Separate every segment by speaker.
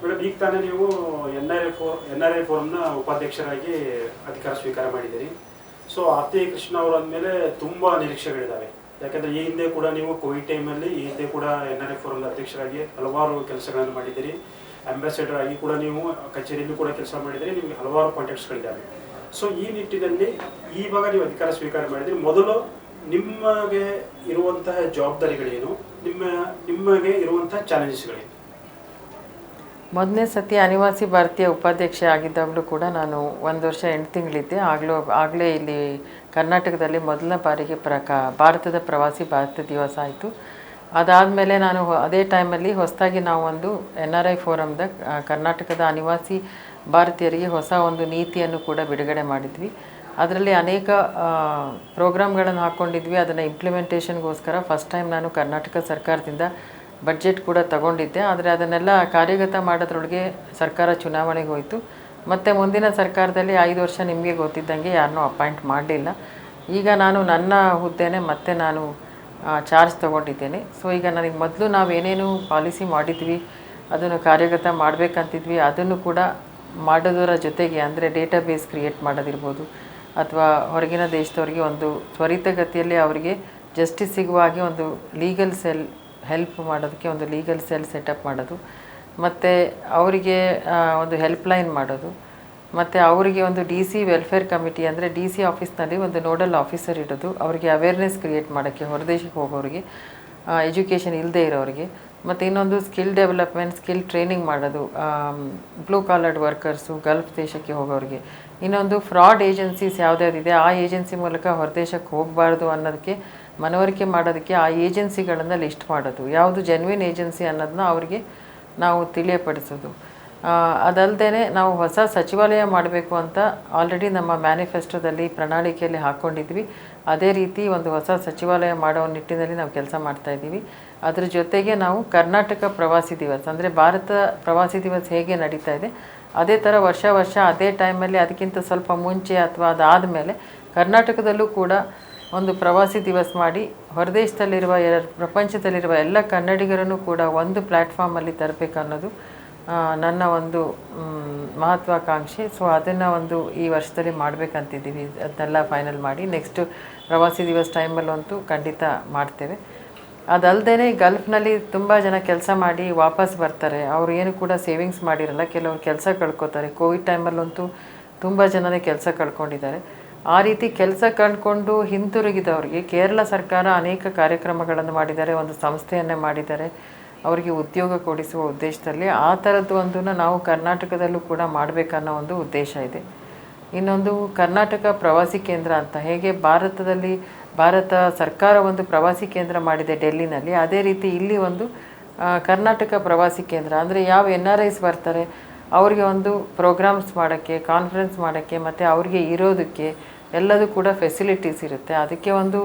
Speaker 1: Madam, ಈಗ ತಾನೇ ನೀವು ಎನ್ ಆರ್ ಎ ಫೋ ಎನ್ ಆರ್ ಎ ಫೋರಮ್ನ ಉಪಾಧ್ಯಕ್ಷರಾಗಿ ಅಧಿಕಾರ ಸ್ವೀಕಾರ ಮಾಡಿದ್ದೀರಿ. ಸೊ ಆರ್ತಿ ಕೃಷ್ಣ ಅವರು ಅಂದಮೇಲೆ ತುಂಬ ನಿರೀಕ್ಷೆಗಳಿದ್ದಾವೆ ಯಾಕಂದರೆ ಈ ಹಿಂದೆ ಕೂಡ ನೀವು ಕೋವಿಡ್ ಟೈಮಲ್ಲಿ ಈ ಹಿಂದೆ ಕೂಡ ಎನ್ ಆರ್ ಐ ಫೋರಮ್ನ ಅಧ್ಯಕ್ಷರಾಗಿ ಹಲವಾರು ಕೆಲಸಗಳನ್ನು ಮಾಡಿದ್ದೀರಿ. ಅಂಬಾಸಿಡರ್ ಆಗಿ ಕೂಡ ನೀವು ಕಚೇರಿಯಲ್ಲಿ ಕೂಡ ಕೆಲಸ ಮಾಡಿದರೆ ನಿಮಗೆ ಹಲವಾರು ಕಾಂಟ್ಯಾಕ್ಟ್ಸ್ಗಳಿದ್ದಾವೆ ಸೊ ಈ ನಿಟ್ಟಿನಲ್ಲಿ ಈವಾಗ ನೀವು ಅಧಿಕಾರ ಸ್ವೀಕಾರ ಮಾಡಿದರೆ ಮೊದಲು ನಿಮಗೆ ಇರುವಂತಹ ಜವಾಬ್ದಾರಿಗಳೇನು? ನಿಮ್ಮ, ನಿಮಗೆ ಇರುವಂತಹ ಚಾಲೆಂಜಸ್ಗಳೇನು
Speaker 2: ಮೊದಲನೇ ಸತಿ ಅನಿವಾಸಿ ಭಾರತೀಯ ಉಪಾಧ್ಯಕ್ಷೆ ಆಗಿದ್ದಾಗಲೂ ಕೂಡ ನಾನು ಒಂದು ವರ್ಷ ಎಂಟು ತಿಂಗಳಿದ್ದೆ. ಆಗಲೂ ಆಗಲೇ ಇಲ್ಲಿ ಕರ್ನಾಟಕದಲ್ಲಿ ಮೊದಲನೇ ಬಾರಿಗೆ ಪ್ರಕ ಭಾರತದ ಪ್ರವಾಸಿ ಭಾರತ ದಿವಸ ಆಯಿತು. ಅದಾದಮೇಲೆ ನಾನು ಅದೇ ಟೈಮಲ್ಲಿ ಹೊಸದಾಗಿ ನಾವು ಒಂದು ಎನ್ ಆರ್ ಐ ಫೋರಮ್ದ ಕರ್ನಾಟಕದ ಅನಿವಾಸಿ ಭಾರತೀಯರಿಗೆ ಹೊಸ ಒಂದು ನೀತಿಯನ್ನು ಕೂಡ ಬಿಡುಗಡೆ ಮಾಡಿದ್ವಿ. ಅದರಲ್ಲಿ ಅನೇಕ ಪ್ರೋಗ್ರಾಮ್ಗಳನ್ನು ಹಾಕ್ಕೊಂಡಿದ್ವಿ ಅದನ್ನು ಇಂಪ್ಲಿಮೆಂಟೇಷನ್ಗೋಸ್ಕರ ಫಸ್ಟ್ ಟೈಮ್ ನಾನು ಕರ್ನಾಟಕ ಸರ್ಕಾರದಿಂದ ಬಡ್ಜೆಟ್ ಕೂಡ ತಗೊಂಡಿದ್ದೆ, ಆದರೆ ಅದನ್ನೆಲ್ಲ ಕಾರ್ಯಗತ ಮಾಡೋದ್ರೊಳಗೆ ಸರ್ಕಾರ ಚುನಾವಣೆಗೆ ಹೋಯಿತು. ಮತ್ತು ಮುಂದಿನ ಸರ್ಕಾರದಲ್ಲಿ ಐದು ವರ್ಷ ನಿಮಗೆ ಗೊತ್ತಿದ್ದಂಗೆ ಯಾರನ್ನೂ ಅಪಾಯಿಂಟ್ ಮಾಡಲಿಲ್ಲ. ಈಗ ನಾನು ನನ್ನ ಹುದ್ದೆನೇ ಮತ್ತೆ ನಾನು ಚಾರ್ಜ್ ತೊಗೊಂಡಿದ್ದೇನೆ. ಸೊ ಈಗ ನನಗೆ ಮೊದಲು ನಾವು ಏನೇನು ಪಾಲಿಸಿ ಮಾಡಿದ್ವಿ, ಅದನ್ನು ಕಾರ್ಯಗತ ಮಾಡಬೇಕಂತಿದ್ವಿ, ಅದನ್ನು ಕೂಡ ಮಾಡೋದರ ಜೊತೆಗೆ, ಅಂದರೆ ಡೇಟಾಬೇಸ್ ಕ್ರಿಯೇಟ್ ಮಾಡೋದಿರ್ಬೋದು, ಅಥವಾ ಹೊರಗಿನ ದೇಶದವರಿಗೆ ಒಂದು ತ್ವರಿತಗತಿಯಲ್ಲಿ ಅವರಿಗೆ ಜಸ್ಟಿಸ್ ಸಿಗುವ ಹಾಗೆ ಒಂದು ಲೀಗಲ್ ಸೆಲ್ ಹೆಲ್ಪ್ ಮಾಡೋದಕ್ಕೆ ಒಂದು ಲೀಗಲ್ ಸೆಲ್ ಸೆಟಪ್ ಮಾಡೋದು. ಮತ್ತು ಅವರಿಗೆ ಒಂದು ಹೆಲ್ಪ್ಲೈನ್ ಮಾಡೋದು. ಮತ್ತು ಅವರಿಗೆ ಒಂದು ಡಿ ಸಿ ವೆಲ್ಫೇರ್ ಕಮಿಟಿ ಅಂದರೆ ಡಿ ಸಿ ಆಫೀಸ್ನಲ್ಲಿ ಒಂದು ನೋಡಲ್ ಆಫೀಸರ್ ಇಡೋದು. ಅವರಿಗೆ ಅವೇರ್ನೆಸ್ ಕ್ರಿಯೇಟ್ ಮಾಡೋಕ್ಕೆ, ಹೊರದೇಶಕ್ಕೆ ಹೋಗೋರಿಗೆ ಎಜುಕೇಷನ್ ಇಲ್ಲದೆ ಇರೋರಿಗೆ. ಮತ್ತು ಇನ್ನೊಂದು ಸ್ಕಿಲ್ ಡೆವಲಪ್ಮೆಂಟ್ ಸ್ಕಿಲ್ ಟ್ರೈನಿಂಗ್ ಮಾಡೋದು. ಬ್ಲೂ ಕಾಲರ್ಡ್ ವರ್ಕರ್ಸು ಗಲ್ಫ್ ದೇಶಕ್ಕೆ ಹೋಗೋರಿಗೆ. ಇನ್ನೊಂದು ಫ್ರಾಡ್ ಏಜೆನ್ಸೀಸ್ ಯಾವ್ದ್ಯಾವ್ದಿದೆ, ಆ ಏಜೆನ್ಸಿ ಮೂಲಕ ಹೊರದೇಶಕ್ಕೆ ಹೋಗಬಾರ್ದು ಅನ್ನೋದಕ್ಕೆ ಮನವರಿಕೆ ಮಾಡೋದಕ್ಕೆ ಆ ಏಜೆನ್ಸಿಗಳನ್ನು ಲಿಸ್ಟ್ ಮಾಡೋದು. ಯಾವುದು ಜೆನ್ವಿನ್ ಏಜೆನ್ಸಿ ಅನ್ನೋದನ್ನ ಅವರಿಗೆ ನಾವು ತಿಳಿಯಪಡಿಸೋದು. ಅದಲ್ಲದೆ ನಾವು ಹೊಸ ಸಚಿವಾಲಯ ಮಾಡಬೇಕು ಅಂತ ಆಲ್ರೆಡಿ ನಮ್ಮ ಮ್ಯಾನಿಫೆಸ್ಟೋದಲ್ಲಿ ಪ್ರಣಾಳಿಕೆಯಲ್ಲಿ ಹಾಕ್ಕೊಂಡಿದ್ವಿ ಅದೇ ರೀತಿ ಒಂದು ಹೊಸ ಸಚಿವಾಲಯ ಮಾಡೋ ನಿಟ್ಟಿನಲ್ಲಿ ನಾವು ಕೆಲಸ ಮಾಡ್ತಾ ಇದ್ದೀವಿ. ಅದ್ರ ಜೊತೆಗೆ ನಾವು ಕರ್ನಾಟಕ ಪ್ರವಾಸಿ ದಿವಸ, ಅಂದರೆ ಭಾರತ ಪ್ರವಾಸಿ ದಿವಸ ಹೇಗೆ ನಡೀತಾ ಇದೆ, ಅದೇ ಥರ ವರ್ಷ ವರ್ಷ ಅದೇ ಟೈಮಲ್ಲಿ ಅದಕ್ಕಿಂತ ಸ್ವಲ್ಪ ಮುಂಚೆ ಅಥವಾ ಅದಾದ ಮೇಲೆ ಕರ್ನಾಟಕದಲ್ಲೂ ಕೂಡ ಒಂದು ಪ್ರವಾಸಿ ದಿವಸ ಮಾಡಿ ಹೊರದೇಶದಲ್ಲಿರುವ ಪ್ರಪಂಚದಲ್ಲಿರುವ ಎಲ್ಲ ಕನ್ನಡಿಗರನ್ನು ಕೂಡ ಒಂದು ಪ್ಲ್ಯಾಟ್ಫಾರ್ಮಲ್ಲಿ ತರಬೇಕು ಅನ್ನೋದು ನನ್ನ ಒಂದು ಮಹತ್ವಾಕಾಂಕ್ಷೆ. ಸೊ ಅದನ್ನು ಒಂದು ಈ ವರ್ಷದಲ್ಲಿ ಮಾಡಬೇಕಂತಿದ್ದೀವಿ. ಅದನ್ನೆಲ್ಲ ಫೈನಲ್ ಮಾಡಿ ನೆಕ್ಸ್ಟ್ ಪ್ರವಾಸಿ ದಿವಸ ಟೈಮಲ್ಲಂತೂ ಖಂಡಿತ ಮಾಡ್ತೇವೆ. ಅದಲ್ಲದೆ ಗಲ್ಫ್ನಲ್ಲಿ ತುಂಬ ಜನ ಕೆಲಸ ಮಾಡಿ ವಾಪಸ್ ಬರ್ತಾರೆ. ಅವರು ಏನು ಕೂಡ ಸೇವಿಂಗ್ಸ್ ಮಾಡಿರಲ್ಲ, ಕೆಲವರು ಕೆಲಸ ಕಳ್ಕೊತಾರೆ. ಕೋವಿಡ್ ಟೈಮಲ್ಲಂತೂ ತುಂಬ ಜನನೇ ಕೆಲಸ ಕಳ್ಕೊಂಡಿದ್ದಾರೆ. ಆ ರೀತಿ ಕೆಲಸ ಕಂಡುಕೊಂಡು ಹಿಂತಿರುಗಿದವರಿಗೆ ಕೇರಳ ಸರ್ಕಾರ ಅನೇಕ ಕಾರ್ಯಕ್ರಮಗಳನ್ನು ಮಾಡಿದ್ದಾರೆ, ಒಂದು ಸಂಸ್ಥೆಯನ್ನೇ ಮಾಡಿದ್ದಾರೆ. ಅವರಿಗೆ ಉದ್ಯೋಗ ಕೊಡಿಸುವ ಉದ್ದೇಶದಲ್ಲಿ ಆ ಥರದ್ದು ಒಂದನ್ನು ನಾವು ಕರ್ನಾಟಕದಲ್ಲೂ ಕೂಡ ಮಾಡಬೇಕನ್ನೋ ಒಂದು ಉದ್ದೇಶ ಇದೆ. ಇನ್ನೊಂದು, ಕರ್ನಾಟಕ ಪ್ರವಾಸಿ ಕೇಂದ್ರ ಅಂತ ಹೇಗೆ ಭಾರತದಲ್ಲಿ, ಭಾರತ ಸರ್ಕಾರ ಒಂದು ಪ್ರವಾಸಿ ಕೇಂದ್ರ ಮಾಡಿದೆ ಡೆಲ್ಲಿನಲ್ಲಿ, ಅದೇ ರೀತಿ ಇಲ್ಲಿ ಒಂದು ಕರ್ನಾಟಕ ಪ್ರವಾಸಿ ಕೇಂದ್ರ. ಅಂದರೆ ಯಾವ ಎನ್ ಆರ್ ಐಸ್ ಬರ್ತಾರೆ, ಅವರಿಗೆ ಒಂದು ಪ್ರೋಗ್ರಾಮ್ಸ್ ಮಾಡೋಕ್ಕೆ, ಕಾನ್ಫರೆನ್ಸ್ ಮಾಡೋಕ್ಕೆ, ಮತ್ತು ಅವರಿಗೆ ಇರೋದಕ್ಕೆ ಎಲ್ಲದೂ ಕೂಡ ಫೆಸಿಲಿಟೀಸ್ ಇರುತ್ತೆ. ಅದಕ್ಕೆ ಒಂದು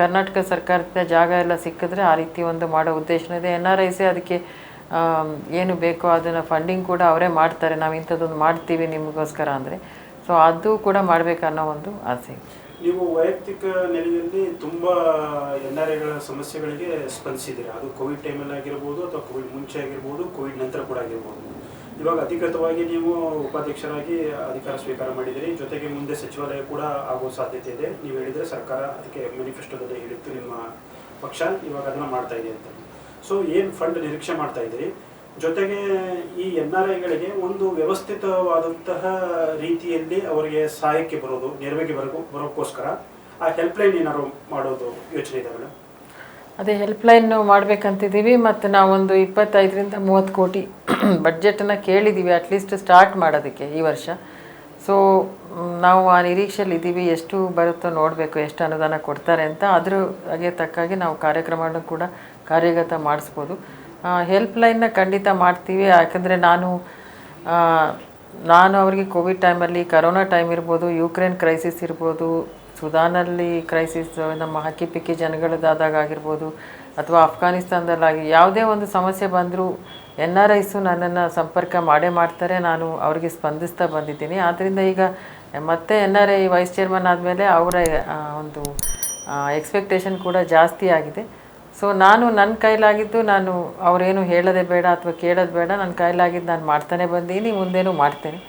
Speaker 2: ಕರ್ನಾಟಕ ಸರ್ಕಾರದ ಜಾಗ ಎಲ್ಲ ಸಿಕ್ಕಿದ್ರೆ ಆ ರೀತಿ ಒಂದು ಮಾಡೋ ಉದ್ದೇಶ ಇದೆ. ಎನ್ ಆರ್ ಐಸೇ ಅದಕ್ಕೆ ಏನು ಬೇಕೋ ಅದನ್ನು ಫಂಡಿಂಗ್ ಕೂಡ ಅವರೇ ಮಾಡ್ತಾರೆ. ನಾವು ಇಂಥದ್ದೊಂದು ಮಾಡ್ತೀವಿ ನಿಮಗೋಸ್ಕರ ಅಂದರೆ. ಸೊ ಅದು ಕೂಡ ಮಾಡಬೇಕನ್ನೋ ಒಂದು ಆಸೆ.
Speaker 1: ನೀವು ವೈಯಕ್ತಿಕ ನೆಲೆಯಲ್ಲಿ ತುಂಬ ಎನ್ ಆರ್ ಐಗಳ ಸಮಸ್ಯೆಗಳಿಗೆ ಸ್ಪಂದಿಸಿದ್ದೀರಾ? ಅದು ಕೋವಿಡ್ ಟೈಮಲ್ಲಿ ಆಗಿರ್ಬೋದು ಅಥವಾ ಕೋವಿಡ್ ಮುಂಚೆ ಆಗಿರ್ಬೋದು ಕೋವಿಡ್ ನಂತರ ಕೂಡ ಆಗಿರ್ಬೋದು. ಇವಾಗ ಅಧಿಕೃತವಾಗಿ ನೀವು ಉಪಾಧ್ಯಕ್ಷರಾಗಿ ಅಧಿಕಾರ ಸ್ವೀಕಾರ ಮಾಡಿದಿರಿ. ಜೊತೆಗೆ ಮುಂದೆ ಸಚಿವಾಲಯ ಕೂಡ ಆಗೋ ಸಾಧ್ಯತೆ ಇದೆ. ನೀವು ಹೇಳಿದರೆ ಸರ್ಕಾರ ಅದಕ್ಕೆ ಮ್ಯಾನಿಫೆಸ್ಟೋದಲ್ಲಿ ಹೇಳಿತ್ತು ನಿಮ್ಮ ಪಕ್ಷ ಇವಾಗ ಅದನ್ನು ಮಾಡ್ತಾ ಇದೆ ಅಂತ. ಸೊ ಏನು ಫಂಡ್ ನಿರೀಕ್ಷೆ ಮಾಡ್ತಾ ಇದ್ದೀರಿ? ಜೊತೆಗೆ ಈ ಎನ್ ಆರ್ ಐಗಳಿಗೆ ಒಂದು ವ್ಯವಸ್ಥಿತವಾದಂತಹ ರೀತಿಯಲ್ಲಿ ಅವರಿಗೆ ಸಹಾಯಕ್ಕೆ ಬರೋದು, ನೆರವಿಗೆ ಬರೋ ಬರೋಕ್ಕೋಸ್ಕರ ಆ ಹೆಲ್ಪ್ಲೈನ್ ಏನಾದ್ರು ಮಾಡೋದು ಯೋಚನೆ ಇದೆ ಮೇಡಮ್
Speaker 2: ಅದೇ ಹೆಲ್ಪ್ಲೈನ್ ಮಾಡಬೇಕಂತಿದ್ದೀವಿ ಮತ್ತು ನಾವೊಂದು ಇಪ್ಪತ್ತೈದರಿಂದ ಮೂವತ್ತು ಕೋಟಿ ಬಡ್ಜೆಟನ್ನು ಕೇಳಿದ್ದೀವಿ ಅಟ್ಲೀಸ್ಟ್ ಸ್ಟಾರ್ಟ್ ಮಾಡೋದಕ್ಕೆ ಈ ವರ್ಷ. ಸೊ ನಾವು ಆ ನಿರೀಕ್ಷೆಯಲ್ಲಿ ಇದ್ದೀವಿ, ಎಷ್ಟು ಬರುತ್ತೋ ನೋಡಬೇಕು, ಎಷ್ಟು ಅನುದಾನ ಕೊಡ್ತಾರೆ ಅಂತ. ಅದ್ರ ಹಾಗೆ ತಕ್ಕಾಗಿ ನಾವು ಕಾರ್ಯಕ್ರಮವನ್ನು ಕೂಡ ಕಾರ್ಯಗತ ಮಾಡಿಸ್ಬೋದು. ಹೆಲ್ಪ್ಲೈನ್ನ ಖಂಡಿತ ಮಾಡ್ತೀವಿ, ಯಾಕಂದರೆ ನಾನು ನಾನು ಅವರಿಗೆ ಕೋವಿಡ್ ಟೈಮಲ್ಲಿ ಕರೋನಾ ಟೈಮ್ ಇರ್ಬೋದು ಯುಕ್ರೇನ್ ಕ್ರೈಸಿಸ್ ಇರ್ಬೋದು ಸುದಾನಲ್ಲಿ ಕ್ರೈಸಿಸ್ ನಮ್ಮ ಹಕ್ಕಿ ಪಿಕ್ಕಿ ಜನಗಳದಾದಾಗ ಆಗಿರ್ಬೋದು ಅಥವಾ ಅಫ್ಘಾನಿಸ್ತಾನದಲ್ಲಾಗಿ ಯಾವುದೇ ಒಂದು ಸಮಸ್ಯೆ ಬಂದರೂ ಎನ್ ಆರ್ ಐಸು ನನ್ನನ್ನು ಸಂಪರ್ಕ ಮಾಡೇ ಮಾಡ್ತಾರೆ. ನಾನು ಅವರಿಗೆ ಸ್ಪಂದಿಸ್ತಾ ಬಂದಿದ್ದೀನಿ. ಆದ್ದರಿಂದ ಈಗ ಮತ್ತೆ N R I vice chairman ಆದಮೇಲೆ ಅವರ ಒಂದು ಎಕ್ಸ್ಪೆಕ್ಟೇಷನ್ ಕೂಡ ಜಾಸ್ತಿ ಆಗಿದೆ. ಸೊ ನಾನು ನನ್ನ ಕೈಲಾಗಿದ್ದು ನಾನು ಅವರೇನು ಹೇಳೋದೇ ಬೇಡ ಅಥವಾ ಕೇಳೋದು ಬೇಡ. ನನ್ನ ಕೈಲಾಗಿದ್ದು ನಾನು ಮಾಡ್ತಾನೆ ಬಂದೀನಿ, ಮುಂದೇನೂ ಮಾಡ್ತೇನೆ.